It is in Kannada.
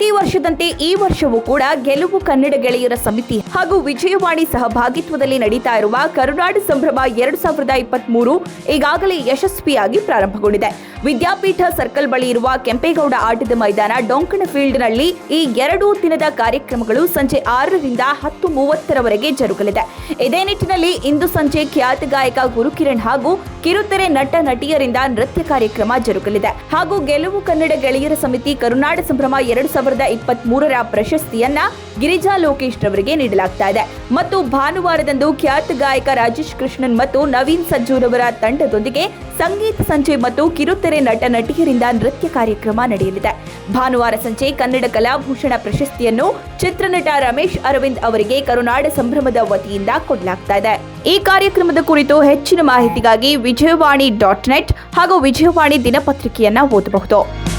ಸೇರಿದಂತೆ ಈ ವರ್ಷವೂ ಕೂಡ ಗೆಲುವು ಕನ್ನಡ ಗೆಳೆಯರ ಸಮಿತಿ ಹಾಗೂ ವಿಜಯವಾಣಿ ಸಹಭಾಗಿತ್ವದಲ್ಲಿ ನಡೀತಾ ಇರುವ ಕರುನಾಡು ಸಂಭ್ರಮ ಎರಡು ಸಾವಿರದ ಇಪ್ಪತ್ತ್ ಮೂರು ಈಗಾಗಲೇ ಯಶಸ್ವಿಯಾಗಿ ಪ್ರಾರಂಭಗೊಂಡಿದೆ. ವಿದ್ಯಾಪೀಠ ಸರ್ಕಲ್ ಬಳಿ ಇರುವ ಕೆಂಪೇಗೌಡ ಆಟದ ಮೈದಾನ ಡೊಂಕಣ ಫೀಲ್ಡ್ನಲ್ಲಿ ಈ ಎರಡು ದಿನದ ಕಾರ್ಯಕ್ರಮಗಳು ಸಂಜೆ ಆರರಿಂದ ಹತ್ತು ಮೂವತ್ತರವರೆಗೆ ಜರುಗಲಿದೆ. ಇದೇ ನಿಟ್ಟಿನಲ್ಲಿ ಇಂದು ಸಂಜೆ ಖ್ಯಾತ ಗಾಯಕ ಗುರುಕಿರಣ್ ಹಾಗೂ ಕಿರುತೆರೆ ನಟ ನಟಿಯರಿಂದ ನೃತ್ಯ ಕಾರ್ಯಕ್ರಮ ಜರುಗಲಿದೆ. ಹಾಗೂ ಗೆಲುವು ಕನ್ನಡ ಗೆಳೆಯರ ಸಮಿತಿ ಕರುನಾಡ ಸಂಭ್ರಮ ಎರಡು ಸಾವಿರದ ಇಪ್ಪತ್ತ್ ಮೂರರ ಪ್ರಶಸ್ತಿಯನ್ನ ಗಿರಿಜಾ ಲೋಕೇಶ್ ರವರಿಗೆ ನೀಡಲಾಗ್ತಾ ಇದೆ. ಮತ್ತು ಭಾನುವಾರದಂದು ಖ್ಯಾತ ಗಾಯಕ ರಾಜೇಶ್ ಕೃಷ್ಣನ್ ಮತ್ತು ನವೀನ್ ಸಜ್ಜೂರವರ ತಂಡದೊಂದಿಗೆ ಸಂಗೀತ ಸಂಜೆ ಮತ್ತು ಕಿರುತೆರೆ ನಟ ನಟಿಯರಿಂದ ನೃತ್ಯ ಕಾರ್ಯಕ್ರಮ ನಡೆಯಲಿದೆ. ಭಾನುವಾರ ಸಂಜೆ ಕನ್ನಡ ಕಲಾಭೂಷಣ ಪ್ರಶಸ್ತಿಯನ್ನು ಚಿತ್ರನಟ ರಮೇಶ್ ಅರವಿಂದ್ ಅವರಿಗೆ ಕರುನಾಡ ಸಂಭ್ರಮದ ವತಿಯಿಂದ ಕೊಡಲಾಗ್ತಾ ಇದೆ. ಈ ಕಾರ್ಯಕ್ರಮದ ಕುರಿತು ಹೆಚ್ಚಿನ ಮಾಹಿತಿಗಾಗಿ ವಿಜಯವಾಣಿ ಡಾಟ್ ನೆಟ್ ಹಾಗೂ ವಿಜಯವಾಣಿ ದಿನಪತ್ರಿಕೆಯನ್ನ ಓದಬಹುದು.